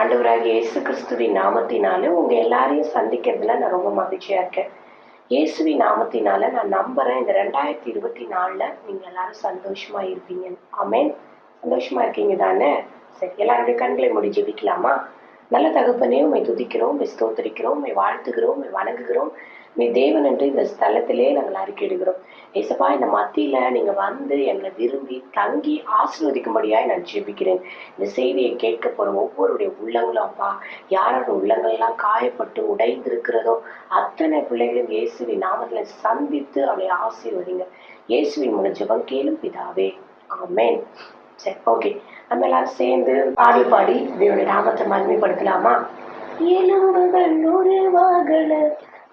ஆண்டவராக இயேசு கிறிஸ்துவின் நாமத்தினால உங்கள் எல்லாரையும் சந்திக்கிறதுல நான் ரொம்ப மகிழ்ச்சியாக இருக்கேன். இயேசுவின் நாமத்தினால நான் நம்புகிறேன் இந்த ரெண்டாயிரத்தி இருபத்தி நாலில் நீங்கள் எல்லாரும் சந்தோஷமாக இருப்பீங்க. ஆமென். சந்தோஷமாக இருக்கீங்க தானே? சரி எல்லாருடைய கண்களை மூடி ஜெபிக்கலாமா? நல்ல தகப்பனே உண்மை துதிக்கிறோம் உண்மை ஸ்தோத்தரிக்கிறோம் உண்மை வாழ்த்துகிறோம் உண்மை வணங்குகிறோம். நீ தேவன் என்று இந்த ஸ்தலத்திலே நாங்கள் அறிக்கையிடுகிறோம். ஏசப்பா இந்த மத்தியில நீங்க வந்து என்னை விரும்பி தங்கி ஆசீர்வதிக்கும்படியாய் நான் ஜெபிக்கிறேன். இந்த செய்தியை கேட்க போற ஒவ்வொருடைய உள்ளங்களும் அப்பா யாரோட உள்ளங்கள்லாம் காயப்பட்டு உடைந்திருக்கிறதோ அத்தனை பிள்ளைகளும் இயேசுவின் நாமத்துல சந்தித்து அவளை ஆசீர்வதிங்க. இயேசுவின் மூலம் ஜெபம் கேளும் பிதாவே. ஆமேன். சரி ஓகே. நம்ம எல்லாரும் சேர்ந்து பாடி பாடி தேவனுடைய நாமத்தை மகிமைப்படுத்தலாமா? எலும்புகள் உருவாகல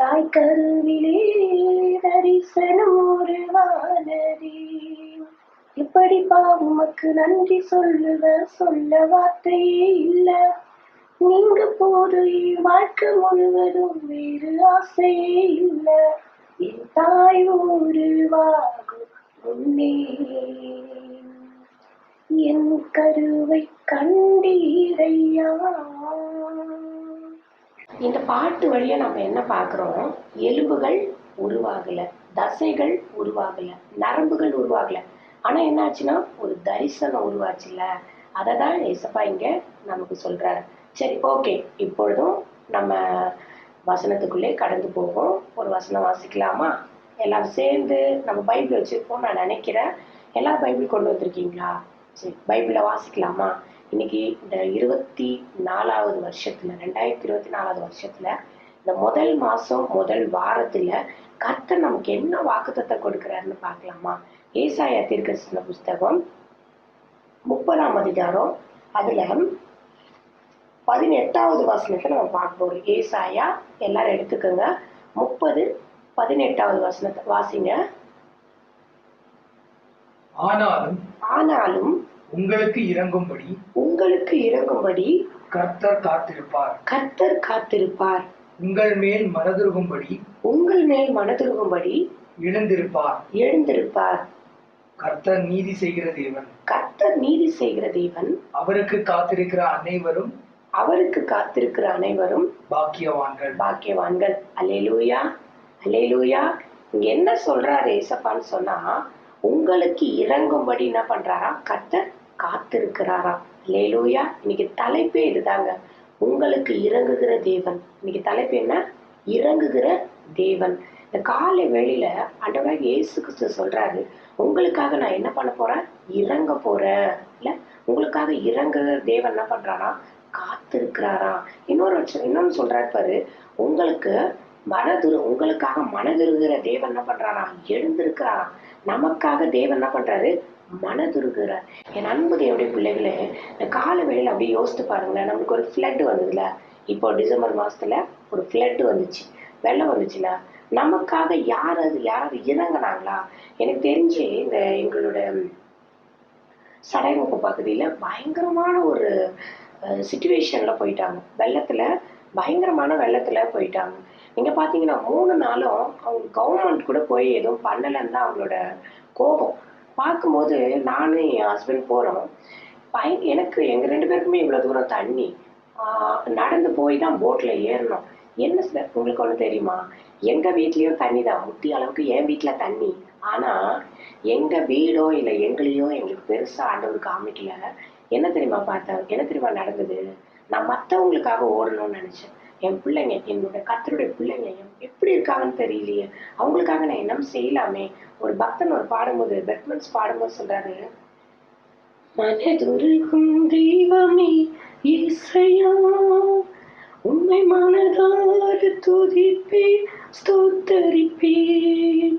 தாய் கருவிலே தரிசனம் உருவானதி இப்படி உமக்கு நன்றி சொல்லுவ சொல்ல வார்த்தையே இல்ல. நீங்க போது வாழ்க்கை முழுவதும் வேறு ஆசையே இல்ல. என் தாய் உருவாகும் உன்னே. என் கருவை கண்டீரையா இந்த பாட்டு வழியா நம்ம என்ன பார்க்குறோம் எலும்புகள் உருவாகல தசைகள் உருவாகல நரம்புகள் உருவாகல. ஆனால் என்னாச்சுன்னா ஒரு தரிசனம் உருவாச்சுல்ல? அதை தான் எசப்பா இங்க நமக்கு சொல்றாரு. சரி ஓகே. இப்பொழுதும் நம்ம வசனத்துக்குள்ளே கடந்து போவோம். ஒரு வசனம் வாசிக்கலாமா? எல்லாரும் சேர்ந்து நம்ம பைபிள் வச்சிருப்போம் நான் நினைக்கிறேன். எல்லாரும் பைபிள் கொண்டு வந்திருக்கீங்களா? சரி பைபிளை வாசிக்கலாமா? இன்னைக்கு இந்த இருபத்தி நாலாவது வருஷத்துல ரெண்டாயிரத்தி இருபத்தி நாலாவது வருஷத்துல இந்த முதல் மாசம் முதல் வாரத்துல கர்த்தர் நமக்கு என்ன வாக்குத்தத்தை கொடுக்கிறாருன்னு பார்க்கலாமா? ஏசாயா தீர்க்கதரிசன புஸ்தகம் முப்பதாம் அதிகாரம் அதுல பதினெட்டாவது வசனத்தை நம்ம பார்க்க போறோம். ஏசாயா எல்லாரும் எடுத்துக்கோங்க. முப்பது பதினெட்டாவது வசனத்தை வாசிங்க. ஆனாலும் ஆனாலும் உங்களுக்கு இறங்கும்படி உங்களுக்கு இறங்கும்படி கர்த்தர் காத்திருப்பார். கர்த்தர் காத்திருப்பார். உங்கள் மேல் மனதுருகும்படி உங்கள் மேல் மனதுருகும்படி எழுந்திருப்பார். எழுந்திருப்பார். கர்த்தர் நீதி செய்கிற தேவன். கர்த்தர் நீதி செய்கிற தேவன். அவருக்கு காத்திருக்கிற அனைவரும் அவருக்கு காத்திருக்கிற அனைவரும் பாக்கியவான்கள். பாக்கியவான்கள். அல்லேலூயா. அல்லேலூயா. இங்க என்ன சொல்றாரு ஏசப்பான்னு சொன்னா உங்களுக்கு இறங்கும்படி என்ன பண்றாரா? கர்த்தர் காத்திருக்கிறாராம். லேலூயா இன்னைக்கு தலைப்பே இதுதாங்க. உங்களுக்கு இறங்குகிற தேவன். இன்னைக்கு தலைப்பு என்ன? இறங்குகிற தேவன். இந்த காலை வெளியில ஆண்டவராக இயேசு கிறிஸ்து சொல்றாரு உங்களுக்காக நான் என்ன பண்ண போறேன்? இறங்க போறேன். இல்ல உங்களுக்காக இறங்குகிற தேவன் என்ன பண்றாரா? காத்திருக்கிறாராம். இன்னொரு இன்னொன்னு சொல்றாரு பாரு உங்களுக்கு மனதுரு உங்களுக்காக மனதுருகிற தேவன் என்ன பண்றாராம் எழுந்திருக்கிறாராம். நமக்காக தேவன் என்ன பண்றாரு? மனதுருகிறார் என் அன்பு தேவடைய பிள்ளைகளே இந்த கால வேளையில அப்படியே யோசித்து பாருங்களேன். நம்மளுக்கு ஒரு ஃப்ளட் வந்ததுல. இப்போ டிசம்பர் மாசத்துல ஒரு ஃப்ளட் வந்துச்சு. வெள்ளம் வந்துச்சுல. நமக்காக யாராவது யாராவது இறங்குனாங்களா? எனக்கு தெரிஞ்சு இந்த எங்களோட சடைமுக பகுதியில பயங்கரமான ஒரு சுச்சுவேஷன்ல போயிட்டாங்க. வெள்ளத்துல பயங்கரமான வெள்ளத்துல போயிட்டாங்க. நீங்க பார்த்தீங்கன்னா மூணு நாளும் அவங்க கவர்மெண்ட் கூட போய் எதுவும் பண்ணலைன்னு தான் அவங்களோட கோபம். பார்க்கும்போது நானும் என் ஹஸ்பண்ட் போகிறோம் பய எனக்கு எங்கள் ரெண்டு பேருக்குமே இவ்வளோ தூரம் தண்ணி. நடந்து போய் தான் போட்டில் ஏறணும். என்ன சார் உங்களுக்கு ஒன்று தெரியுமா? எங்கள் வீட்லேயும் தண்ணி தான். முட்டி அளவுக்கு என் வீட்டில் தண்ணி. ஆனால் எங்கள் வீடோ இல்லை எங்களையோ எங்களுக்கு பெருசாக ஆண்டவர் காமிக்கல. என்ன தெரியுமா பார்த்தேன் என்ன தெரியுமா நடந்தது? நான் மற்றவங்களுக்காக ஓடணும்னு நினச்சேன். என் பிள்ளைங்க என்னோட கத்தருடைய பிள்ளைங்க என் எப்படி இருக்காங்கன்னு தெரியலையே. அவங்களுக்காக நான் என்ன செய்யலாமே. ஒரு பக்தன் ஒரு பாடும்போது பெட்மன்ஸ் பாடும்போது சொல்றாரு மனதுருகும் தெய்வமே இசையா உண்மை மனதார் துதிப்பேன் ஸ்தோத்தரிப்பேன்.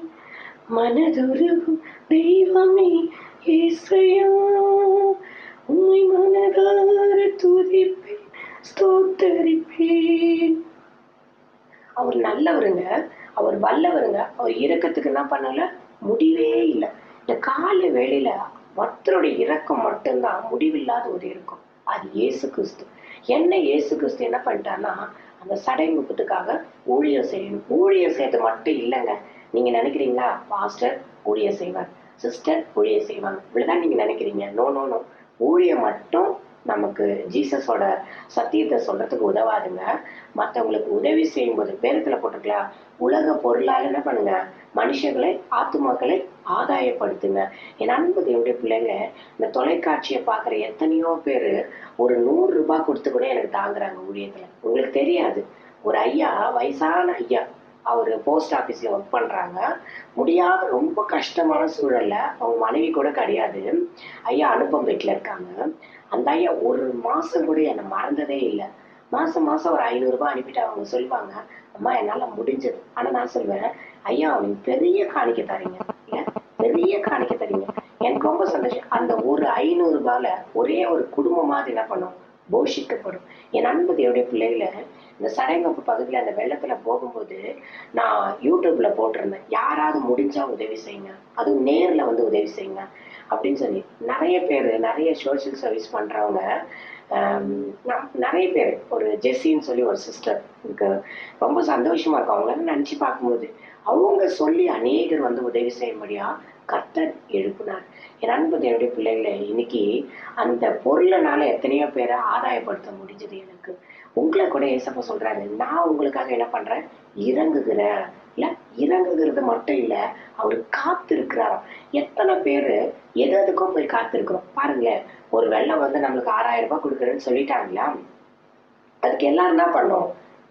மனதுருகும் தெய்வமே இசையா உண்மை மனதார் துதிப்பேன் ஸ்தோத்தரிப்பேன். அவர் நல்லவருங்க அவர் வல்லவருங்க அவர் இறக்கத்துக்கு என்ன பண்ணல முடிவே இல்லை. இந்த கால வேளையில ஒருத்தருடைய இறக்கம் மட்டும்தான் முடிவில்லாத ஒரு இருக்கும். அது இயேசு கிறிஸ்து. என்ன இயேசு கிறிஸ்து என்ன பண்ணிட்டான்னா அந்த சடைமுகத்துக்காக ஊழியம் செய்யணும் ஊழியம் செய்யறது மட்டும் இல்லைங்க. நீங்க நினைக்கிறீங்களா? பாஸ்டர் ஊழியம் செய்வார் சிஸ்டர் ஊழியம் செய்வாங்க. இப்படிதான் நீங்க நினைக்கிறீங்க? நோ நோ நோ ஊழியம் மட்டும் நமக்கு ஜீசஸோட சத்தியத்தை சொல்றதுக்கு உதவாதுங்க. மற்றவங்களுக்கு உதவி செய்யும்போது பேரத்தில் போட்டிருக்கலாம் உலக பொருளால் என்ன பண்ணுங்க? மனுஷர்களை ஆத்துமாக்களை ஆதாயப்படுத்துங்க. என் அன்பு பிள்ளைங்க இந்த தொலைக்காட்சியை பார்க்குற எத்தனையோ பேர் ஒரு நூறு ரூபாய் கொடுத்து கூட எனக்கு தாங்குறாங்க ஊழியத்தில். உங்களுக்கு தெரியாது. ஒரு ஐயா வயசான ஐயா அவர் போஸ்ட் ஆஃபீஸில் ஒர்க் பண்ணுறாங்க முடியாத ரொம்ப கஷ்டமான சூழல்ல அவங்க மனைவி கூட கிடையாது. ஐயா அனுப்பம் வீட்டில் இருக்காங்க. அந்த ஐயா ஒரு மாதம் கூட என்னை மறந்ததே இல்லை. மாதம் மாதம் ஒரு ஐநூறுரூபா அனுப்பிட்டு அவங்க சொல்லுவாங்க அம்மா என்னால் முடிஞ்சது. ஆனால் நான் சொல்வேன் ஐயா அவனுக்கு பெரிய காணிக்க தரீங்க. இல்லை பெரிய காணிக்க தரீங்க. எனக்கு ரொம்ப சந்தோஷம். அந்த ஒரு ஐநூறு ஒரே ஒரு குடும்பமாக என்ன பண்ணும்? போஷிக்கப்படும். என் அன்பு பிள்ளைகளை இந்த சடைங்கப்பு பகுதியில் அந்த வெள்ளத்தில் போகும்போது நான் யூடியூப்ல போட்டிருந்தேன். யாராவது முடிஞ்சா உதவி செய்யுங்க. அதுவும் நேரில் வந்து உதவி செய்யுங்க. அப்படின்னு சொல்லி. நிறைய பேர் நிறைய சோஷியல் சர்வீஸ் பண்ணுறவங்க நிறைய பேர். ஒரு ஜெஸ்ஸின்னு சொல்லி ஒரு சிஸ்டர் எனக்கு ரொம்ப சந்தோஷமாக இருக்கும். அவங்கள நினச்சி பார்க்கும்போது அவங்க சொல்லி அநேகர் வந்து உதவி செய்யும்படியாக கர்த்தர் எழுப்பினார். என் அன்பு தேவனுடைய பிள்ளைகளை இன்னைக்கு அந்த பொருளினால எத்தனையோ பேரை ஆதாயப்படுத்த முடிஞ்சது எனக்கு. உங்களை கூட ஏசப்ப சொல்கிறாரு நான் உங்களுக்காக என்ன பண்ணுறேன் இறங்குகிறேன். இறங்குகிறது மட்டும் இல்லை அவர் காத்திருக்கிறாராம் எத்தனை பேர் எது எதுக்கும் போய் காத்திருக்கிறோம். பாருங்களேன் ஒரு வெள்ளம் வந்து நம்மளுக்கு ஆறாயிரம் ரூபாய் கொடுக்குறேன்னு சொல்லிட்டாங்களா? அதுக்கு எல்லாரும் என்ன பண்ணோம்?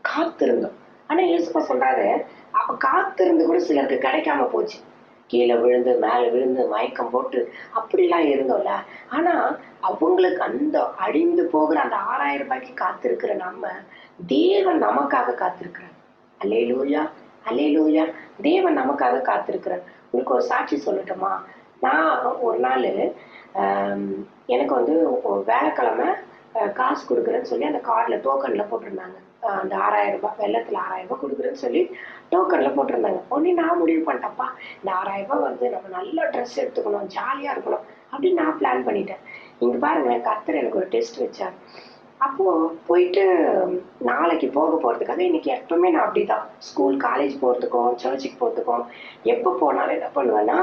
காத்திருந்தோம். ஆனால் இயேசுப்பா சொல்கிறாரு அப்போ காத்திருந்து கூட சிலருக்கு கிடைக்காம போச்சு. கீழே விழுந்து மேலே விழுந்து மயக்கம் போட்டு அப்படிலாம் இருந்தோம்ல. ஆனால் அவங்களுக்கு அந்த அழிந்து போகிற அந்த ஆறாயிரம் ரூபாய்க்கு காத்திருக்கிற நம்ம தேவன் நமக்காக காத்திருக்கிறார். அல்லையிலூயா அல்லேலூயா தேவன் நமக்காக காத்திருக்கிறார். உங்களுக்கு ஒரு சாட்சி சொல்லட்டுமா? நான் ஒரு நாள் எனக்கு வந்து வேலைக்கிழமை காசு கொடுக்குறேன்னு சொல்லி அந்த கார்டில் டோக்கனில் போட்டிருந்தாங்க. அந்த ஆறாயிரம் ரூபாய் வெள்ளத்தில் ஆறாயிரம் ரூபாய் கொடுக்குறேன்னு சொல்லி டோக்கனில் போட்டிருந்தாங்க. உடனே நான் முடிவு பண்ணிட்டேன்ப்பா இந்த ஆறாயிரம் ரூபாய் வந்து நம்ம நல்ல ட்ரெஸ் எடுத்துக்கணும் ஜாலியாக இருக்கணும் அப்படின்னு நான் பிளான் பண்ணிட்டேன். இங்கே பாருங்க கத்தர் எனக்கு ஒரு டெஸ்ட் வச்சார். அப்போ போயிட்டு நாளைக்கு போக போகிறதுக்காக இன்னைக்கு எப்பவுமே நான் அப்படிதான். ஸ்கூல் காலேஜ் போகிறதுக்கும் சர்ச்சுக்கு போகிறதுக்கும் எப்போ போனாலும் என்ன பண்ணுவேன்னா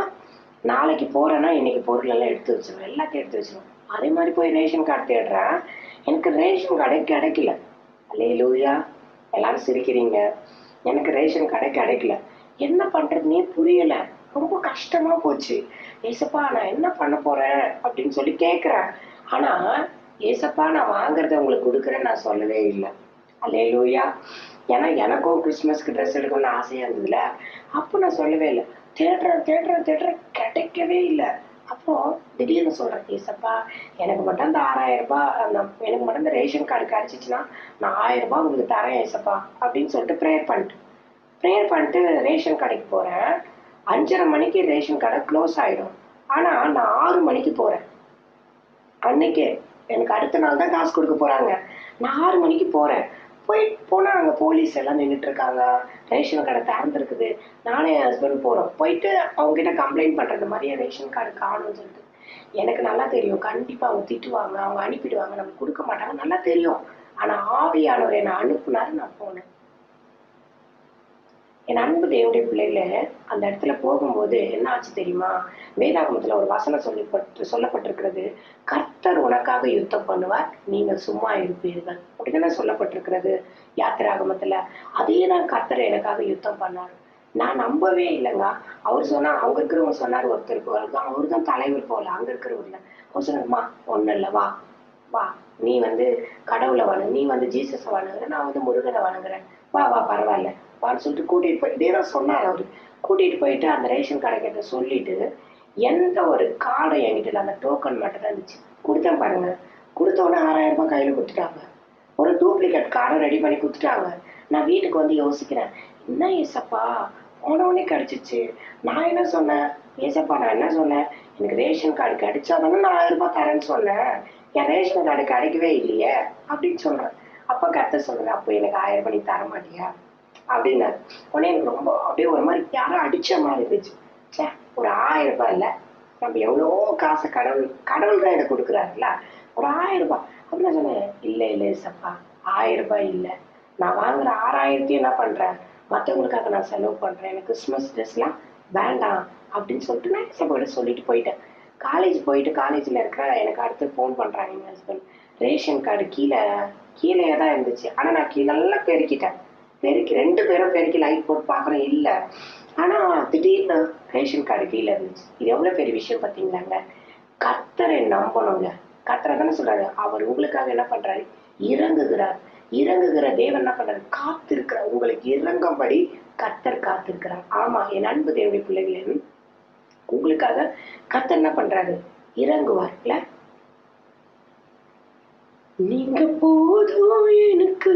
நாளைக்கு போறேன்னா இன்னைக்கு பொருள் எல்லாம் எடுத்து வச்சிருவேன். எல்லாத்தையும் எடுத்து வச்சிருவேன். அதே மாதிரி போய் ரேஷன் கார்டு தேடுறேன். எனக்கு ரேஷன் கடை கிடைக்கல. அல்லே லூயா எல்லாரும் சிரிக்கிறீங்க. எனக்கு ரேஷன் கடை கிடைக்கல. என்ன பண்ணுறதுனே புரியல. ரொம்ப கஷ்டமா போச்சு. ஏசப்பா நான் என்ன பண்ண போறேன்? அப்படின்னு சொல்லி கேட்குறேன் ஆனா ஏசப்பா நான் வாங்குறத உங்களுக்கு கொடுக்குறேன்னு நான் சொல்லவே இல்லை. அல்லே லூயா ஏன்னா எனக்கும் கிறிஸ்மஸ்க்கு ட்ரெஸ் எடுக்கணும்னு ஆசையாக இருந்ததுல. அப்போ நான் சொல்லவே இல்லை. தேடுறேன் தேடுறேன் தேடுறேன் கிடைக்கவே இல்லை. அப்போ திடீர்னு சொல்கிறேன் ஏசப்பா எனக்கு மட்டும் அந்த ஆறாயிரம் ரூபாய் அந்த எனக்கு மட்டும் இந்த ரேஷன் கார்டு கிடைச்சிச்சுன்னா நான் ஆயிரம் ரூபாய் உங்களுக்கு தரேன் ஏசப்பா அப்படின்னு சொல்லிட்டு ப்ரேயர் பண்ணிட்டு ப்ரேயர் பண்ணிட்டு ரேஷன் கடைக்கு போகிறேன் அஞ்சரை மணிக்கு ரேஷன் கடை க்ளோஸ் ஆகிடும் ஆனால் நான் ஆறு மணிக்கு போகிறேன் அன்னைக்கு. எனக்கு அடுத்த நாள் தான் காசு கொடுக்க போறாங்க. நான் ஆறு மணிக்கு போறேன். போய் போனா அங்க போலீஸ் எல்லாம் நின்றுட்டு இருக்காங்க. ரேஷன் கடை திறந்துருக்குது. நானும் என் ஹஸ்பண்ட் போறோம். போயிட்டு அவங்க கிட்ட கம்ப்ளைண்ட் பண்றது மாதிரி ரேஷன் கார்டு காணும்னு சொல்லிட்டு. எனக்கு நல்லா தெரியும். கண்டிப்பா அவங்க திட்டுவாங்க. அவங்க அனுப்பிடுவாங்க. நமக்கு கொடுக்க மாட்டாங்க. நல்லா தெரியும். ஆனா ஆவியானவர் என்னை அனுப்புனாரு நான் போனேன். என் அன்பு தேவனுடைய பிள்ளைகள அந்த இடத்துல போகும்போது என்ன ஆச்சு தெரியுமா? வேதாகமத்துல ஒரு வசனம் சொல்லப்பட்டு சொல்லப்பட்டிருக்கிறது. கர்த்தர் உனக்காக யுத்தம் பண்ணுவார் நீங்க சும்மா இருப்பீர்கள். அப்படிதானே சொல்லப்பட்டிருக்கிறது யாத்திராகமத்துல. அதே தான் கர்த்தர் எனக்காக யுத்தம் பண்ணார். நான் நம்பவே இல்லைங்க. அவர் சொன்னா அவங்க இருக்கிறவங்க சொன்னார் ஒருத்தருக்கு அவரு தான் தலைவர் போகல அங்க இருக்கிறவர்ல. அவர் சொன்னாருமா ஒண்ணு இல்லை வா வா. நீ வந்து கடவுளை வணங்கு நீ வந்து ஜீசஸை வணங்குற நான் வந்து முருகனை வணங்குறேன். வா வா பரவாயில்ல. வான்னு சொல்லிட்டு கூட்டிகிட்டு போய் இதே தான் சொன்னார் அவர். கூட்டிகிட்டு போயிட்டு அந்த ரேஷன் கடைக்கிட்ட சொல்லிட்டு எந்த ஒரு கார்டும் என்கிட்ட இல்லை அந்த டோக்கன் மட்டும் தான் இருந்துச்சு. கொடுத்தேன் பாருங்க. கொடுத்த உடனே ஆறாயிரம் ரூபாய் கையில் கொடுத்துட்டாங்க. ஒரு டூப்ளிகேட் கார்டை ரெடி பண்ணி கொடுத்துட்டாங்க. நான் வீட்டுக்கு வந்து யோசிக்கிறேன் என்ன ஏசப்பா? போன உடனே கிடைச்சிச்சு. நான் என்ன சொன்னேன்? ஏசப்பா நான் என்ன சொன்னேன்? எனக்கு ரேஷன் கார்டு கிடைச்சாதானே நான் ஆயிரம் ரூபாய் தரேன்னு சொன்னேன். என் ரேஷன் கார்டு கிடைக்கவே இல்லையே அப்படின்னு சொல்கிறேன் அப்போ கத்த சொல்றேன் அப்போ எனக்கு ஆயிரம் ரூபாய் நீ தர மாட்டியா? அப்படின்னாரு. உடனே எனக்கு ரொம்ப அப்படியே ஒரு மாதிரி யாரும் அடிச்ச மாதிரி இருந்துச்சு சே ஒரு ஆயிரம் ரூபாய் இல்லை. நம்ம எவ்வளோ காசு கடவுள் கடவுள் தான் எனக்கு கொடுக்குறாருல்ல. ஒரு ஆயிரம் ரூபாய். அப்படின்னு சொன்னேன் இல்லை இல்லை சப்பா ஆயிரம் ரூபாய் இல்லை. நான் வாங்குற ஆறாயிரத்தையும் என்ன பண்ணுறேன் மற்றவங்களுக்காக நான் செலவு பண்ணுறேன் எனக்கு கிறிஸ்மஸ் ட்ரெஸ்லாம் வேண்டாம் அப்படின்னு சொல்லிட்டு நான் இசப்பாடு சொல்லிட்டு போயிட்டேன். காலேஜ் போயிட்டு காலேஜில் இருக்கிற எனக்கு அடுத்து ஃபோன் பண்ணுறாங்க எங்கள் ஹஸ்பண்ட் ரேஷன் கார்டு கீழே கீழே தான் இருந்துச்சு. ஆனால் நான் கீழே நல்லா பெருக்கிட்டேன். பெருக்கி ரெண்டு பேரும் பெருக்கி லைட் போட்டு பார்க்குறோம் இல்லை. ஆனால் திடீர்னு ரேஷன் கார்டு கீழே இருந்துச்சு இது எவ்வளோ பெரிய விஷயம் பார்த்தீங்களாங்க? கத்தரை நம்பணுங்க. கத்தரை தானே சொல்றாரு. அவர் உங்களுக்காக என்ன பண்றாரு? இறங்குகிறார். இறங்குகிற தேவன் என்ன பண்றாரு? காத்திருக்கிறார். உங்களுக்கு இறங்கும்படி கத்தர் காத்திருக்கிறார். ஆமா என் அன்பு தேவனுடைய பிள்ளைகளே உங்களுக்காக கத்தர் என்ன பண்றாரு? இறங்குவார்ல நீங்க போதும் எனக்கு.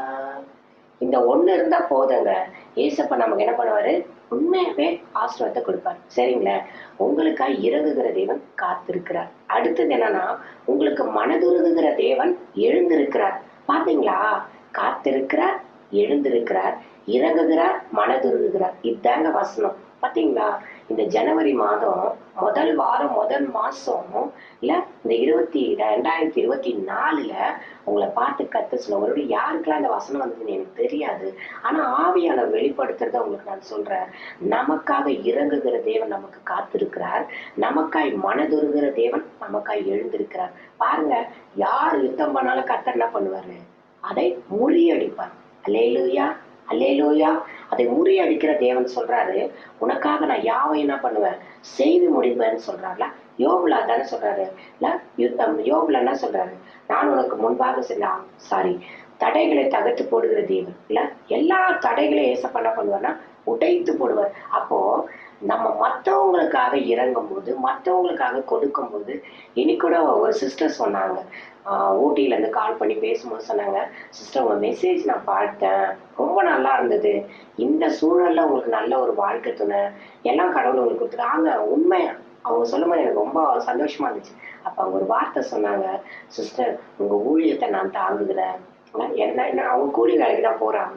இந்த ஒண்ணு இருந்தா போதுங்க. ஏசப்ப நமக்கு என்ன பண்ணுவாரு? உண்மையாகவே ஆசிர்வாதத்தை கொடுப்பார். சரிங்களா? உங்களுக்காக இறங்குகிற தேவன் காத்திருக்கிறார். அடுத்தது என்னன்னா உங்களுக்கு மனதுருகுகிற தேவன் எழுந்திருக்கிறார். பாத்தீங்களா? காத்திருக்கிறார் எழுந்திருக்கிறார் இறங்குகிறார் மனதுருகுகிறார். இதாங்க வசனம். பாத்தீங்களா? இந்த ஜனவரி மாதம் முதல் வாரம் முதல் மாசம் இல்ல இந்த இருபத்தி ரெண்டாயிரத்தி இருபத்தி நாலுல உங்களை பார்த்து கத்து சொல்ல ஒரு யாருக்கெல்லாம் இந்த வசனம் வந்ததுன்னு எனக்கு தெரியாது. ஆனா ஆவியானவர் வெளிப்படுத்துறத உங்களுக்கு நான் சொல்றேன். நமக்காக இறங்குகிற தேவன் நமக்கு காத்திருக்கிறார். நமக்காய் மனதுருகிற தேவன் நமக்காய் எழுந்திருக்கிறார். பாருங்க யார் யுத்தம் பண்ணாலும் கத்தர் என்ன பண்ணுவாரு? அதை முறியடிப்பார். அல்லேலூயா. அல்லேலூயா. அதை முறியடிக்கிற தேவன் சொல்றாரு. உனக்காக நான் யாவை என்ன பண்ணுவேன்? செய்து முடிப்பேன்னு சொல்றாருல. யோபுல தானே சொல்றாரு. இல்ல யுத்தம் யோபுல என்ன சொல்றாரு? நான் உனக்கு முன்பாக செல்லாம் சாரி தடைகளை தகர்த்து போடுகிற தேவன். இல்ல எல்லா தடைகளையும் ஏச பண்ண பண்ணுவார்னா உடைத்து போடுவார். அப்போ நம்ம மற்றவங்களுக்காக இறங்கும் போது மற்றவங்களுக்காக கொடுக்கும் போது இனி கூட ஒரு சிஸ்டர் சொன்னாங்க ஊட்டியிலேருந்து இருந்து கால் பண்ணி பேசும்போது சொன்னாங்க சிஸ்டர் உங்க மெசேஜ் நான் பார்த்தேன். ரொம்ப நல்லா இருந்தது. இந்த சூழல்ல உங்களுக்கு நல்ல ஒரு வாழ்க்கை துணை. எல்லாம் கடவுள் உங்களுக்கு கொடுத்துருக்காங்க உண்மையா அவங்க சொல்லும்போது எனக்கு ரொம்ப சந்தோஷமா இருந்துச்சு. அப்ப அவங்க ஒரு வார்த்தை சொன்னாங்க சிஸ்டர் உங்க ஊழியத்தை நான் தாங்குகிறேன். என்ன என்ன அவங்க கூலி வேலைக்கு தான் போறாங்க.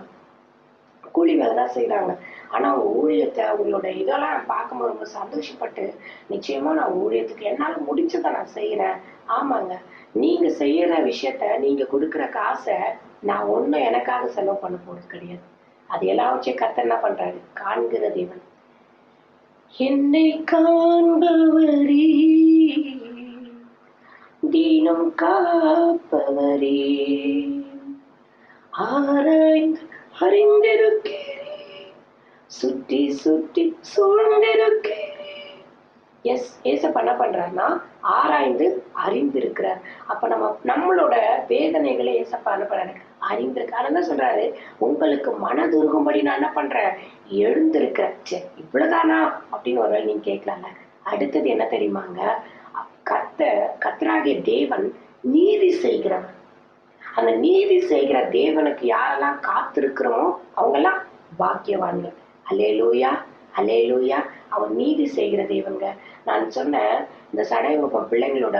கூலி வேலை தான் செய்கிறாங்க ஆனா அவங்க ஊழியத்தை அவங்களோட இதெல்லாம் நான் பார்க்கும்போது ரொம்ப சந்தோஷப்பட்டு நிச்சயமா நான் ஊழியத்துக்கு என்னால் முடிஞ்சதை நான் செய்யறேன் ஆமாங்க. நீங்க செய்யற விஷயத்த நீங்க கொடுக்குற காசை நான் ஒண்ணும் எனக்காக செலவு பண்ண போறது கிடையாது. அது எல்லாவற்றையும் கத்த என்ன பண்றாரு? காண்கிற தேவன். என்னை காண்பவரே தீனம் காப்பவரே ஆராய்ந்து அறிந்திருக்கிறே சுற்றி சுற்றி சூழ்ந்திருக்கிறே எஸ் ஏசப்ப என்ன பண்றாருன்னா ஆராய்ந்து அறிந்திருக்கிறார். அப்ப நம்ம நம்மளோட வேதனைகளை ஏசப்பா என்ன பண்றாரு? அறிந்திருக்கு அதனால சொல்றாரு? உங்களுக்கு மனதுருகும்படி நான் என்ன பண்றேன்? எழுந்திருக்கிறேன். சரி இவ்வளவுதானா? அப்படின்னு ஒரு நீங்க கேட்கலாம்ல. அடுத்தது என்ன தெரியுமாங்க கத்த கத்தராகிய தேவன் நீதி செய்கிறவன் அந்த நீதி செய்கிற தேவனுக்கு யாரெல்லாம் காத்திருக்கிறோமோ அவங்கெல்லாம் பாக்கியவான்கள். அலேலூயா அலேலூயா அவன் நீதி செய்கிற தேவங்க நான் சொன்னேன் இந்த சடையங்கப்ப பிள்ளைங்களோட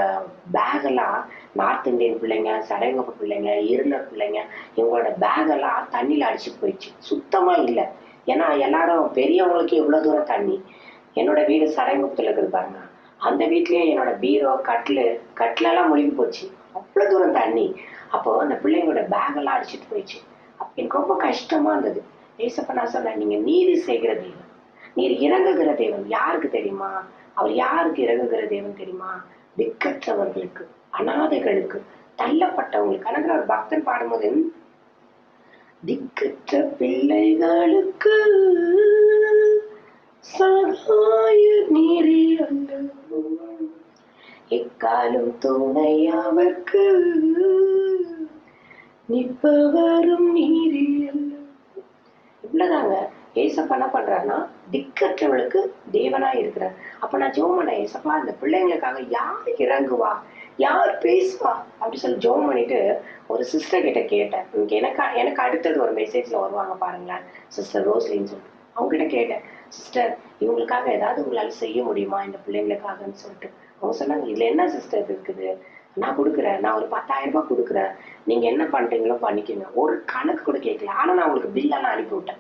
பேகெல்லாம் நார்த் இந்தியன் பிள்ளைங்க சடையங்கப்ப பிள்ளைங்க இருளர் பிள்ளைங்க இவங்களோட பேகெல்லாம் தண்ணியில் தண்ணியில அடிச்சு போயிடுச்சு. சுத்தமாக இல்லை. ஏன்னா எல்லாரும் பெரியவங்களுக்கு இவ்வளோ தூரம் தண்ணி. என்னோட வீடு சடையங்குப்பத்துல இருக்குது பாருங்க. அந்த வீட்லேயே என்னோட பீரோ கட்லு கட்லெல்லாம் முழுகி போச்சு. அவ்வளோ தூரம் தண்ணி. அப்போ அந்த பிள்ளைங்களோட பேகெல்லாம் அடிச்சுட்டு அடிச்சிட்டு போயிடுச்சு எனக்கு ரொம்ப கஷ்டமாக இருந்தது. ஏசப்ப நான் சொன்னேன் நீங்கள் நீதி செய்கிற தெய்வம் நீர் இறங்குகிற தேவன் யாருக்கு தெரியுமா? அவர் யாருக்கு இறங்குகிற தேவன் தெரியுமா? திக்கற்றவர்களுக்கு அனாதைகளுக்கு தள்ளப்பட்டவங்களுக்கு. ஆனால் ஒரு பக்தன் பாடும்போது திக்கற்ற பிள்ளைகளுக்கு சகாய நீரே அல்ல எக்காலும் துணை அவர்க்கு நிற்பவரும் நீரே அல்ல இவ்வளவுதாங்க. ஏசப்பா என்ன பண்றாருன்னா திக்கற்றவளுக்கு தேவனா இருக்கிறார். அப்ப நான் ஜோம் பண்ணேன் ஏசப்பா இந்த பிள்ளைங்களுக்காக யார் இறங்குவா? யார் பேசுவா? அப்படி சொல்லி ஜோம் பண்ணிட்டு ஒரு சிஸ்டர் கிட்ட கேட்டேன். எனக்கு எனக்கு எனக்கு அடுத்தது ஒரு மெசேஜ்ல வருவாங்க பாருங்களேன் சிஸ்டர் ரோஸ்லின்னு சொல்லிட்டு. அவங்க கிட்ட கேட்டேன் சிஸ்டர் இவங்களுக்காக ஏதாவது உங்களால செய்ய முடியுமா இந்த பிள்ளைங்களுக்காகன்னு சொல்லிட்டு. அவங்க சொன்னாங்க இதுல என்ன சிஸ்டர் இருக்குது? நான் கொடுக்குறேன். நான் ஒரு பத்தாயிரம் ரூபாய் கொடுக்குறேன். நீங்க என்ன பண்றீங்களோ பண்ணிக்கோங்க. ஒரு கணக்கு கூட கேட்கல. ஆனா நான் உங்களுக்கு பில்லெல்லாம் அனுப்பி விட்டேன்.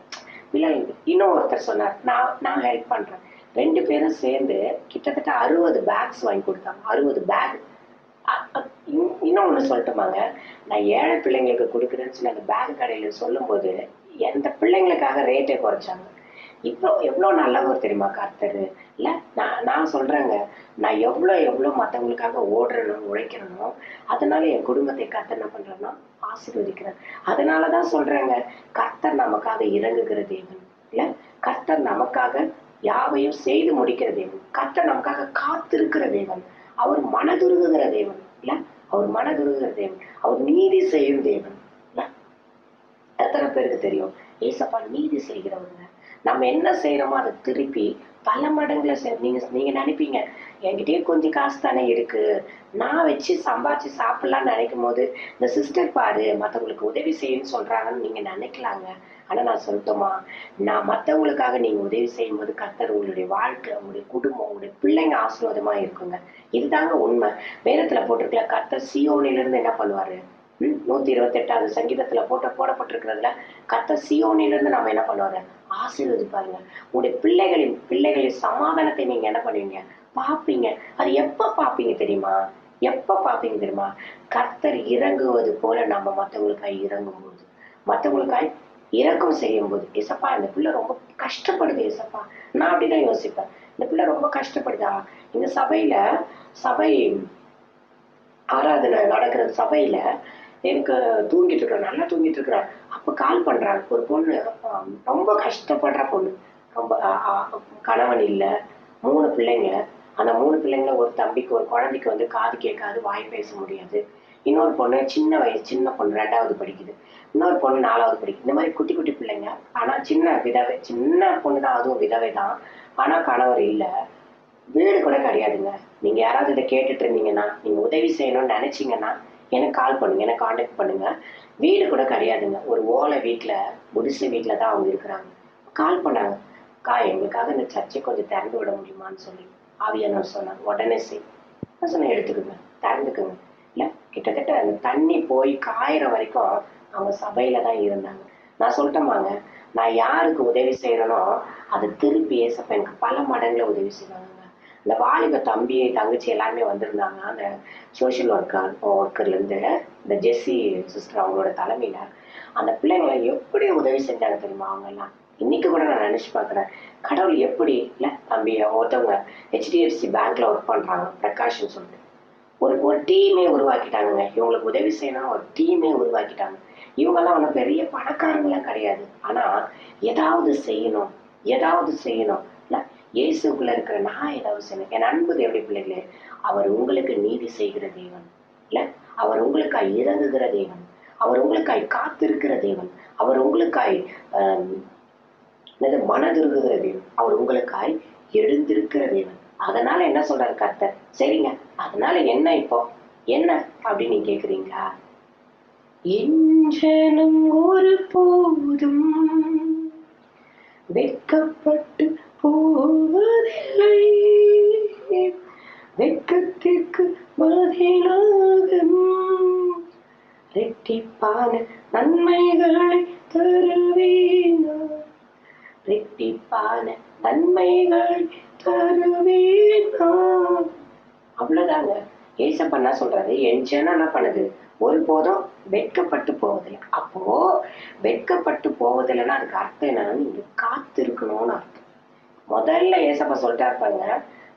பில்ல இன்னும் ஒருத்தர் சொன்னார் நான் நான் ஹெல்ப் பண்ணுறேன் ரெண்டு பேரும் சேர்ந்து கிட்டத்தட்ட அறுபது பேக்ஸ் வாங்கி கொடுத்தாங்க. அறுபது பேக் இன்னும் ஒன்று சொல்லட்டுமாங்க? நான் ஏழை பிள்ளைங்களுக்கு கொடுக்குறேன்னு சொல்லி அந்த பேக் கடையில் சொல்லும்போது எந்த பிள்ளைங்களுக்காக ரேட்டே குறைச்சாங்க? இப்போ எவ்வளோ நல்லவர் தெரியுமா கர்த்தர்? இல்லை நான் நான் சொல்கிறேங்க நான் எவ்வளோ எவ்வளோ மற்றவங்களுக்காக ஓடுறனோ உழைக்கிறனோ அதனால என் குடும்பத்தை கர்த்தர் என்ன பண்ணுறேன்னா ஆசீர்வதிக்கிறேன் அதனால தான் சொல்கிறேங்க கர்த்தர் நமக்காக இறங்குகிற தேவன் இல்லை கர்த்தர் நமக்காக யாவையும் செய்து முடிக்கிற தேவன் கர்த்தர் நமக்காக காத்திருக்கிற தேவன். அவர் மனதுருகுகிற தேவன். இல்லை அவர் மனதுருகிற தேவன். அவர் நீதி செய்யும் தேவன். இல்லை எத்தனை பேருக்கு தெரியும்? ஏசப்பா நீதி செய்கிறவங்க. நம்ம என்ன செய்யறோமோ அதை திருப்பி பல மடங்குல நீங்க நீங்க நினைப்பீங்க. என்கிட்டயே கொஞ்சம் காசு தானே இருக்கு. நான் வச்சு சம்பாதிச்சு சாப்பிடலாம்னு நினைக்கும் போது இந்த சிஸ்டர் பாரு மத்தவங்களுக்கு உதவி செய்யணும்னு சொல்றாங்கன்னு நீங்க நினைக்கலாங்க. ஆனா நான் சொல்லட்டுமா? நான் மத்தவங்களுக்காக நீங்க உதவி செய்யும் போது கர்த்தர் உங்களுடைய வாழ்க்கை உங்களுடைய குடும்பம் உங்களுடைய பிள்ளைங்க ஆசீர்வாதமா இருக்குங்க. இதுதாங்க உண்மை. வேதத்துல போட்டிருக்கல கர்த்தர் சியோனில இருந்து என்ன பண்ணுவாரு? ம், நூத்தி இருபத்தி எட்டாவது சங்கீதத்துல போட்ட போடப்பட்டிருக்கிறதுல கர்த்தர் சியோனில இருந்து நம்ம என்ன பண்ணுவாரு? ஆசீர்வதிப்பாருங்க. உங்களுடைய பிள்ளைகளின் பிள்ளைகளின் சமாதானத்தை நீங்க என்ன பண்ணுவீங்க? பாப்பீங்க அது எப்ப பார்ப்பீங்க தெரியுமா? எப்ப பார்ப்பீங்க தெரியுமா? கர்த்தர் இறங்குவது போல நம்ம மத்தவங்களுக்காய் இறங்கும் போது மத்தவங்களுக்காய் இறக்கம் செய்யும் போது இசப்பா இந்த பிள்ளை ரொம்ப கஷ்டப்படுது இசப்பா நான் அப்படிதான் யோசிப்பேன். இந்த பிள்ளை ரொம்ப கஷ்டப்படுதா? இந்த சபையில சபை ஆராதனை நடக்கிற சபையில எனக்கு தூங்கிட்டு இருக்கிறேன் நல்லா தூங்கிட்டு இருக்கிறேன் அப்போ கால் பண்றாங்க ஒரு பொண்ணு ரொம்ப கஷ்டப்படுற பொண்ணு. ரொம்ப கணவன் இல்லை. மூணு பிள்ளைங்க. அந்த மூணு பிள்ளைங்கள ஒரு தம்பிக்கு ஒரு குழந்தைக்கு வந்து காது கேட்காது வாய் பேச முடியாது. இன்னொரு பொண்ணு சின்ன வயசு சின்ன பொண்ணு ரெண்டாவது படிக்குது. இன்னொரு பொண்ணு நாலாவது படிக்குது. இந்த மாதிரி குட்டி குட்டி பிள்ளைங்க. ஆனால் சின்ன விதவை சின்ன பொண்ணு தான் அதுவும் விதவை தான். ஆனா கணவர் இல்லை. வீடு கூட கிடையாதுங்க. நீங்க யாராவது இதை கேட்டுட்டு இருந்தீங்கன்னா நீங்க உதவி செய்யணும்னு நினைச்சீங்கன்னா எனக்கு கால் பண்ணுங்க எனக்கு காண்டாக்ட் பண்ணுங்க. வீடு கூட கிடையாதுங்க. ஒரு ஓலை வீட்டில் குடிசை வீட்டில் தான் அவங்க இருக்கிறாங்க. கால் பண்ணாங்க கா எங்களுக்காக இந்த சர்ச்சை கொஞ்சம் திறந்து விட முடியுமான்னு சொல்லி. ஆவியானவர் சொன்னாங்க. உடனே செய். நான் சொன்னேன் எடுத்துக்கோங்க. திறந்துக்குங்க. இல்லை கிட்டத்தட்ட அந்த தண்ணி போய் காயிற வரைக்கும் அவங்க சபையில் தான் இருந்தாங்க. நான் சொல்லிட்டேமாங்க நான் யாருக்கு உதவி செய்கிறேனோ அதை திருப்பி ஏசப்ப எனக்கு பல மடங்குல உதவி செய்வாங்க இந்த வாலிப தம்பி தங்கச்சி எல்லாருமே வந்திருந்தாங்க. அந்த சோஷியல் ஒர்க்கர் ஒர்க்கர்லேருந்து இந்த ஜெஸ்ஸி சிஸ்டர் அவங்களோட தலைமையில் அந்த பிள்ளைங்களை எப்படி உதவி செஞ்சாங்க தெரியுமா அவங்கெல்லாம்? இன்னைக்கு கூட நான் நினச்சி பார்க்குறேன். கடவுள் எப்படி இல்லை தம்பி ஒருத்தவங்க ஹெச்டிஎஃப்சி பேங்க்கில் ஒர்க் பண்ணுறாங்க பிரகாஷ்னு சொல்லிட்டு. ஒரு ஒரு டீமே உருவாக்கிட்டாங்க இவங்களுக்கு உதவி செய்யணும் ஒரு டீமே உருவாக்கிட்டாங்க. இவங்கெல்லாம் ஒன்றும் பெரிய பணக்காரங்களாம் கிடையாது. ஆனால் ஏதாவது செய்யணும் ஏதாவது செய்யணும். இயேசுக்குள்ள இருக்கிற நான் ஏதாவது செய்யணும். என் அன்பு தேவடி பிள்ளைகளே அவர் உங்களுக்கு நீதி செய்கிற தேவன். இல்ல? அவர் உங்களுக்காய் இறங்குகிற தேவன். அவர் உங்களுக்காய் காத்திருக்கிற தேவன். அவர் உங்களுக்காய் மனதுருகுகிற தேவன். அவர் உங்களுக்காய் எழுந்திருக்கிற தேவன். அதனால என்ன சொல்றாரு கர்த்தர்? சரிங்க. அதனால என்ன இப்போ? என்ன அப்படின்னு நீங்க கேக்குறீங்களா? எஞ்சனம் ஒரு போதும் வெட்கப்பட்டு போவதில்லை. வெட்கத்திற்கு பதிலாக ரெட்டிப்பான நன்மைகளை தருவேனா. ரெட்டிப்பான நன்மைகள் தருவேனா. அவ்வளவுதாங்க. ஏசப்பா என்ன சொல்றாரு? என் ஜனம் என்ன பண்ணுது? ஒருபோதும் வெட்கப்பட்டு போவதில்லை. அப்போ வெட்கப்பட்டு போவதில்லைன்னா அதுக்கு அர்த்தம் என்னன்னா நீங்க காத்திருக்கணும்னு அர்த்தம். முதல்ல ஏசப்பா சொல்லிட்டா இருப்பாங்க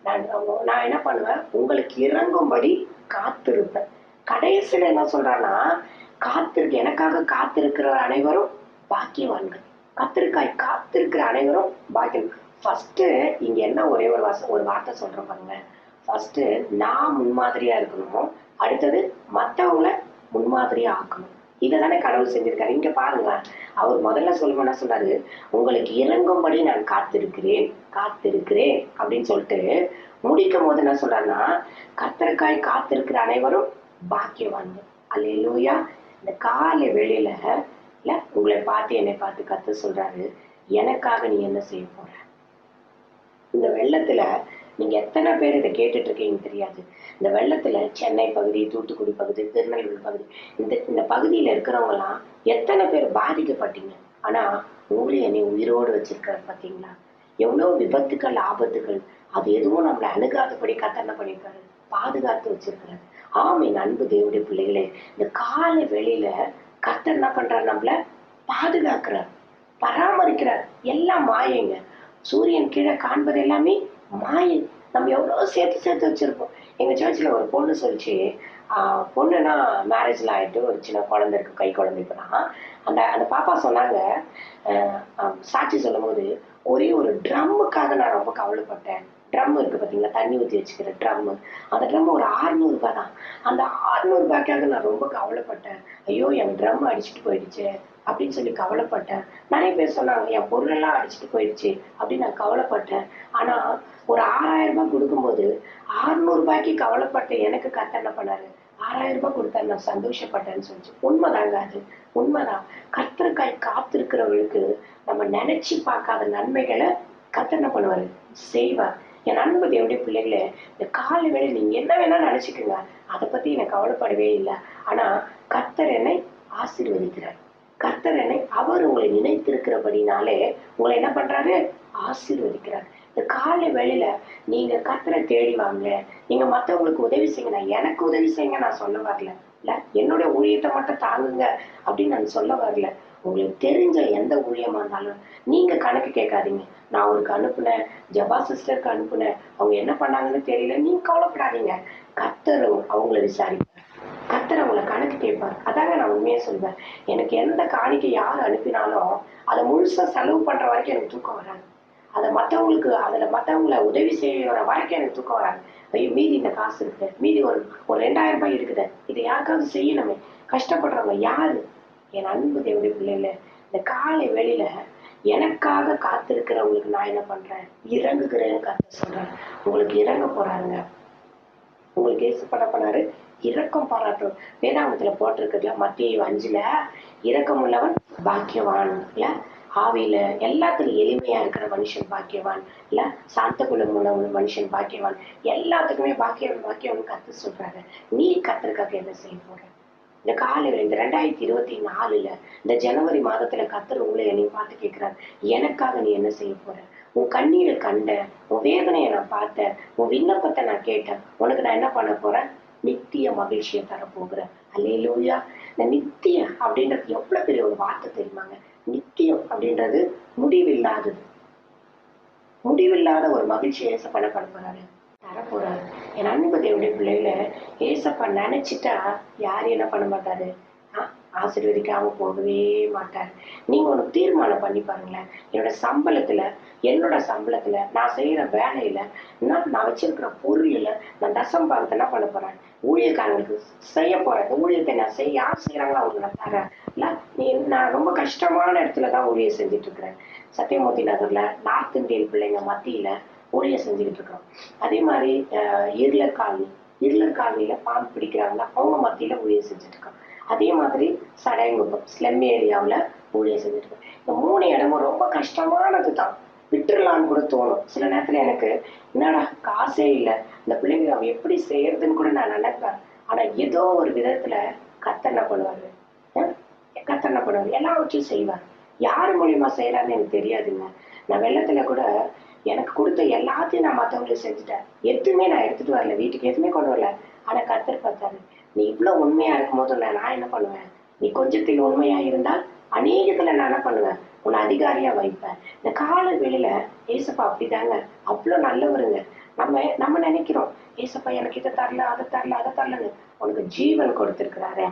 நான் நான் என்ன பண்ணுவேன்? உங்களுக்கு இறங்கும்படி காத்திருப்பேன். கடைசியில் என்ன சொல்றான்னா காத்திருக்க எனக்காக காத்திருக்கிற அனைவரும் பாக்கியவான்கள். கத்திரிக்காய் காத்திருக்கிற அனைவரும் பாக்கியம் ஃபர்ஸ்ட் இங்க என்ன ஒரே ஒரு வாசம் ஒரு வார்த்தை சொல்கிற பாருங்க. ஃபர்ஸ்ட் நான் முன்மாதிரியா இருக்கணும். அடுத்தது மற்றவங்கள முன்மாதிரியா ஆக்கணும். இதை தானே கடவுள் செஞ்சிருக்காரு. இங்க பாருங்க அவர் முதல்ல சொல்லும்போது என்ன சொன்னாரு? உங்களுக்கு இறங்கும்படி நான் காத்திருக்கிறேன் காத்திருக்கிறேன் அப்படின்னு சொல்லிட்டு முடிக்கும் போது என்ன சொல்றாருன்னா கத்தருக்காய் காத்திருக்கிற அனைவரும் பாக்கியவான்கள். அல்லையா இந்த காலை வெளியில இல்ல உங்களை பார்த்து என்னை பார்த்து கத்து சொல்றாரு. எனக்காக நீ என்ன செய்ய போற? இந்த வெள்ளத்துல நீங்க எத்தனை பேர் இதை கேட்டுட்டு இருக்கீங்கன்னு தெரியாது. இந்த வெள்ளத்துல சென்னை பகுதி தூத்துக்குடி பகுதி திருநெல்வேலி பகுதி இந்த இந்த பகுதியில இருக்கிறவங்களாம் எத்தனை பேர் பாதிக்கப்பட்டீங்க? ஆனா உங்களை என்னை உயிரோடு வச்சிருக்காரு பாத்தீங்களா? எவ்வளவு விபத்துக்கள் ஆபத்துகள் அது எதுவும் நம்மளை அணுகாதபடி கத்தனை பண்ணியிருக்காரு பாதுகாத்து வச்சிருக்கிறாரு. ஆமை அன்பு தேவடைய பிள்ளைகளே இந்த காலை வெளியில கத்தர் என்ன பண்றாரு நம்மள பாதுகாக்கிறார் பராமரிக்கிறார். எல்லாம் மாயங்க. சூரியன் கீழே காண்பது எல்லாமே மாயை. நம்ம எவ்வளவு சேர்த்து சேர்த்து வச்சிருப்போம். எங்க சர்ச்சில் ஒரு பொண்ணு சொல்லிச்சு. பொண்ணுனா மேரேஜ்ல ஆகிட்டு ஒரு சின்ன குழந்தை இருக்குது கை குழந்தை இப்பதான் அந்த அந்த பாப்பா சொன்னாங்க. சாட்சி சொல்லும் போது ஒரே ஒரு ட்ரம்முக்காக நான் ரொம்ப கவலைப்பட்டேன். ட்ரம் இருக்கு பார்த்தீங்களா தண்ணி ஊற்றி வச்சுக்கிற ட்ரம்மு அந்த ட்ரம் ஒரு ஆறுநூறுபா தான். அந்த ஆறுநூறுபாய்க்காக நான் ரொம்ப கவலைப்பட்டேன். ஐயோ என் ட்ரம் அடிச்சுட்டு போயிடுச்சு அப்படின்னு சொல்லி கவலைப்பட்டேன். நிறைய பேர் சொன்னாங்க என் பொருளெல்லாம் அடிச்சுட்டு போயிடுச்சு அப்படின்னு நான் கவலைப்பட்டேன். ஆனால் ஒரு ஆறாயிரம் ரூபாய் கொடுக்கும்போது 600 ரூபாய்க்கு எனக்கு கத்த என்ன பண்ணாரு? ஆறாயிரம் ரூபாய் கொடுத்தாரு. நான் சந்தோஷப்பட்டேன்னு சொல்லிச்சு. உண்மைதாங்க அது. உண்மைதான். கர்த்தருக்காய் காத்திருக்கிறவங்களுக்கு நம்ம நினைச்சு பார்க்காத நன்மைகளை கத்த என்ன பண்ணுவாரு? செய்வார். என் அன்பு தேவடைய பிள்ளைகளே இந்த காலை வேலை நீங்க என்ன வேணா நினைச்சுக்கோங்க. அதை பத்தி எனக்கு கவலைப்படவே இல்லை. ஆனா கத்தர் என்னை ஆசீர்வதிக்கிறார். கர்த்தர் என்னை அவர் உங்களை நினைத்திருக்கிறபடினாலே உங்களை என்ன பண்றாரு? ஆசீர்வதிக்கிறார். இந்த காலை வேளையில நீங்க கத்தரை தேடி வாங்க. நீங்க மத்தவங்களுக்கு உதவி செய்யுங்க. நான் எனக்கு உதவி செய்யுங்க. நான் சொல்ல வரல. இல்ல என்னுடைய ஊழியத்தை மட்டும் தாங்குங்க அப்படின்னு நான் சொல்ல வரல. உங்களுக்கு தெரிஞ்ச எந்த ஊழியமா இருந்தாலும் நீங்க கணக்கு கேட்காதீங்க. நான் அவருக்கு அனுப்புனேன். ஜபா சிஸ்டருக்கு அனுப்புனேன். அவங்க என்ன பண்ணாங்கன்னு தெரியல. நீங்க கவலைப்படாதீங்க. கர்த்தரும் அவங்கள விசாரிப்பார். கத்தர் அவங்கள கணக்கு கேட்பார். அதாங்க நான் உண்மையா சொல்வேன். எனக்கு எந்த காணிக்கை யார் அனுப்பினாலும் அதை முழுசா செலவு பண்ற வரைக்கும் எனக்கு தூக்கம் வராது. அதை மற்றவங்களுக்கு அதுல மற்றவங்கள உதவி செய்யற வாழ்க்கை எனக்கு தூக்கம் வராது. ஐயோ மீதி இந்த காசு இருக்குது மீதி ஒரு ஒரு ரெண்டாயிரம் ரூபாய் இருக்குது. இதை யாருக்காவது செய்யணுமே. கஷ்டப்படுறவங்க யாரு? என் அன்பு தேவடைய பிள்ளைல இந்த காலை வெளியில எனக்காக காத்திருக்கிறவங்களுக்கு நான் என்ன பண்றேன்? இறங்குகிறேன்னு கத்த சொல்றேன் உங்களுக்கு இறங்க போறாருங்க. உங்களுக்கு ஏசு பண்ண போனாரு. இரக்கம் பாராட்டும். வேதாங்கத்துல போட்டிருக்குதுல மத்திய அஞ்சுல இரக்கம் உள்ளவன் பாக்கியவான். இல்ல ஆவியில எல்லாத்துக்கும் எளிமையா இருக்கிற மனுஷன் பாக்கியவான். இல்ல சாந்த குலம் உள்ளவன் மனுஷன் பாக்கியவான். எல்லாத்துக்குமே பாக்கியவன் பாக்கியவன் கத்து சொல்றாரு. நீ கத்திருக்காக என்ன செய்ய போற? இந்த காலை இந்த ரெண்டாயிரத்தி இருபத்தி நாலுல இந்த ஜனவரி மாதத்துல கத்துற உங்களை என்னை பார்த்து கேட்கிறார். எனக்காக நீ என்ன செய்ய போற? உன் கண்ணீரை கண்ட உன் வேதனையை நான் பார்த்தேன் உன் விண்ணப்பத்தை நான் கேட்டேன் உனக்கு நான் என்ன பண்ண போறேன்? நித்திய மகிழ்ச்சியை தர போகிறேன் இந்த நித்திய அப்படின்றது எவ்வளவு பெரிய ஒரு வார்த்தை தெரியுமாங்க? நித்தியம் அப்படின்றது முடிவில்லாதது. முடிவில்லாத ஒரு மகிழ்ச்சி ஏசப்பண்ண பண்ண போறாரு? தர போறாரு. என் அன்பு தேவனுடைய பிள்ளைகள ஏசப்பா நினைச்சிட்டா யாரும் என்ன பண்ண மாட்டாரு? ஆசீர்வதிக்காம போகவே மாட்டார். நீங்க ஒரு தீர்மானம் பண்ணி பாருங்களேன். என்னோட சம்பளத்துல என்னோட சம்பளத்துல நான் செய்யற வேலையில நான் நான் வச்சிருக்கிற பொருளில நான் தசம் பாகத்தை என்ன பண்ண போறேன்? ஊழியக்காரங்களுக்கு செய்ய போறேன். ஊழியத்தை நான் செய்ய யார் செய்யறாங்களோ அவங்களுக்கு நான் தரேன். இல்ல நீ நான் ரொம்ப கஷ்டமான இடத்துல தான் ஊழியம் செஞ்சுட்டு இருக்கிறேன் சத்தியமூர்த்தி நகர்ல நார்த் இந்தியன் பிள்ளைங்க மத்தியில ஊழியை செஞ்சுக்கிட்டு இருக்கிறோம் அதே மாதிரி இருளர் காலனி இருளர் காலனில பாம்பு பிடிக்கிறாங்களா அவங்க மத்தியில ஊழியை செஞ்சுட்டு இருக்கோம் அதே மாதிரி சடையங்குப்பம் ஸ்லெம் ஏரியாவில் ஊழியை செஞ்சுட்டு இருக்கோம் இந்த மூணு இடமும் ரொம்ப கஷ்டமானது தான் விட்டுடலான்னு கூட தோணும். சில நேரத்துல எனக்கு என்னடா காசே இல்லை. இந்த பிள்ளைங்க அவன் எப்படி செய்யறதுன்னு கூட நான் நினைப்பேன். ஆனா ஏதோ ஒரு விதத்துல கத்தனை பண்ணுவார்? பண்ணுவாரு கத்தனை கத்த எல்லாவற்றையும் செய்வார். யார் மூலியமா செய்யறாருன்னு எனக்கு தெரியாதுங்க. நான் வெள்ளத்துல கூட எனக்கு கொடுத்த எல்லாத்தையும் நான் மற்றவங்களுக்கு செஞ்சுட்டேன். எதுவுமே நான் எடுத்துட்டு வரல. வீட்டுக்கு எதுவுமே கொண்டு வரல. ஆனா கத்தர் பார்த்தாரு நீ இவ்வளவு உண்மையா இருக்கும்போது போது நான் என்ன பண்ணுவேன்? நீ கொஞ்சத்தில் உண்மையா இருந்தால் அநேகத்துல நான் என்ன பண்ணுவேன்? உன்னை அதிகாரியா வைப்பேன். இந்த கால வெளியில ஏசப்பா அப்படிதாங்க. அவ்வளவு நல்லவருங்க. நம்ம நம்ம நினைக்கிறோம் ஏசப்பா எனக்கு இதை தரல அதை தரல அதை தரலன்னு. உனக்கு ஜீவன் கொடுத்துருக்கிறாரு.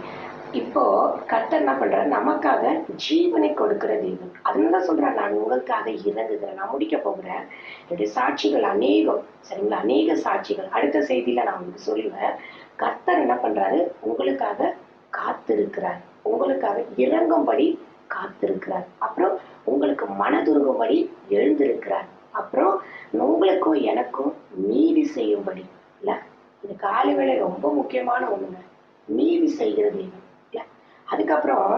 இப்போ கர்த்தர் என்ன பண்றாரு? நமக்காக ஜீவனை கொடுக்கிற தெய்வம் அதனால தான் சொல்றேன் நான் உங்களுக்காக இறங்குகிறேன் நான் முடிக்க போகிறேன். என்னுடைய சாட்சிகள் அநேகம் சரிங்களா? அநேக சாட்சிகள். அடுத்த செய்தியில நான் உங்களுக்கு சொல்லுவேன். கர்த்தர் என்ன பண்றாரு? உங்களுக்காக காத்திருக்கிறார். உங்களுக்காக இறங்கும்படி காத்திருக்கிறார். அப்புறம் உங்களுக்கு மனதுருகும்படி எழுந்திருக்கிறார். அப்புறம் உங்களுக்கும் எனக்கும் நீதி செய்யும்படி. இல்ல? இந்த காலை வேலை ரொம்ப முக்கியமான ஒண்ணுங்க. நீதி செய்கிற தெய்வம் அதுக்கப்புறம்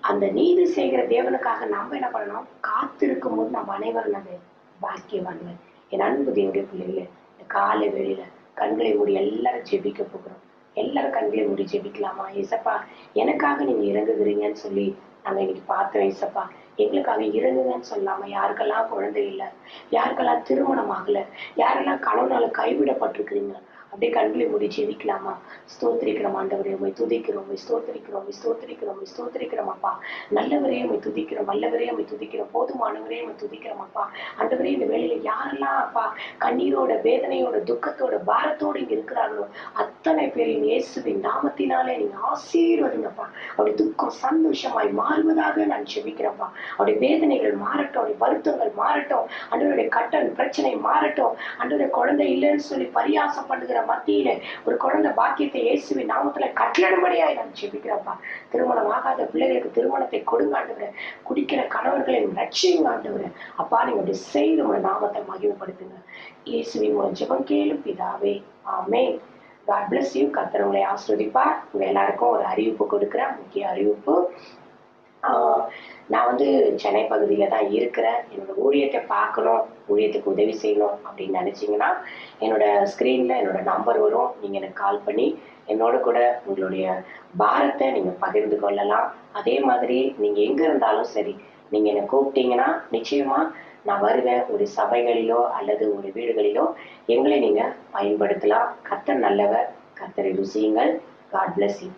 அந்த நீதி செய்கிற தேவனுக்காக நம்ம என்ன பண்ணணும்? காத்திருக்கும் போது நம்ம அனைவரும் நம்ம பாக்கியவான்கள். என் அன்பு தேவடைய பிள்ளைகளே இந்த காலை வெளியில கண்களை மூடி எல்லாரும் ஜெபிக்க போகிறோம். எல்லாரும் கண்களை மூடி ஜெபிக்கலாமா? ஏசப்பா எனக்காக நீங்க இறங்குகிறீங்கன்னு சொல்லி நாங்க இன்னைக்கு பார்த்தோம் ஏசப்பா. எங்களுக்காக இறங்குங்கன்னு சொல்லாம யாருக்கெல்லாம் குழந்தை இல்லை யாருக்கெல்லாம் திருமணம் ஆகல யாரெல்லாம் கணவனால கைவிடப்பட்டிருக்கிறீங்க அப்படியே கண்களை மூடி ஜெபிக்கலாமா? ஸ்தோத்திரிக்கிறோம் ஆண்டவரே உமை துதிக்கிறோம் உமை ஸ்தோத்திரிக்கிறோம் உமை ஸ்தோத்திரிக்கிறோம் உமை ஸ்தோத்திரிக்கிறோம் அப்பா. நல்லவரே உமை துதிக்கிறோம் நல்லவரையும் உமை துதிக்கிறோம் போதுமானவரே உமை துதிக்கிறோம் அப்பா. ஆண்டவரே இந்த வேலையில யாரெல்லாம் அப்பா கண்ணீரோட வேதனையோட துக்கத்தோட பாரத்தோட இங்க இருக்கிறார்களோ அத்தனை பேரையும் இயேசுவின் நாமத்தினாலே நீங்க ஆசீர்வதிங்கப்பா அவருடைய துக்கம் சந்தோஷமாய் மாறுவதாக நான் ஜெபிக்கிறேன்ப்பா அவருடைய வேதனைகள் மாறட்டும் அவருடைய வருத்தங்கள் மாறட்டும். அன்றவருடைய கட்டன் பிரச்சனை மாறட்டும். அன்றவருடைய குழந்தை இல்லைன்னு சொல்லி பரியாசம் பண்ணுகிற மத்தியில ஒரு குழந்தை பாக்கியத்தை இயேசுவின் நாமத்துல கட்டிடும்படியாய் நான் ஜெபிக்கிறப்பா திருமணம் ஆகாத பிள்ளைகளுக்கு திருமணத்தை கொடுங்க ஆண்டு குடிக்கிற கணவர்களை ரட்சியும் ஆண்டு அப்பா நீங்க அப்படி செய்து உங்க நாமத்தை மகிமைப்படுத்துங்க. இயேசுவின் மூலம் ஜெபம் கேளு பிதாவே. ஆமே காட் பிளஸ் யூ கத்தர் உங்களை ஆஸ்வதிப்பார் உங்க எல்லாருக்கும் ஒரு அறிவிப்பு கொடுக்குறேன். முக்கிய அறிவிப்பு. நான் வந்து சென்னை பகுதியில தான் இருக்கிறேன். என்னோட ஊழியத்தை பார்க்கணும். ஊழியத்துக்கு உதவி செய்யணும் அப்படின்னு நினச்சிங்கன்னா என்னோட ஸ்க்ரீனில் என்னோட நம்பர் வரும். நீங்கள் எனக்கு கால் பண்ணி என்னோட கூட உங்களுடைய பாரத்தை நீங்கள் பகிர்ந்து கொள்ளலாம். அதே மாதிரி நீங்கள் எங்கே இருந்தாலும் சரி நீங்கள் என்னை கூப்பிட்டீங்கன்னா நிச்சயமாக நான் வருவேன். ஒரு சபைகளிலோ அல்லது ஒரு வீடுகளிலோ எங்களை நீங்கள் பயன்படுத்தலாம். கத்தர் நல்லவர் கத்தரை ருசியுங்கள். God bless you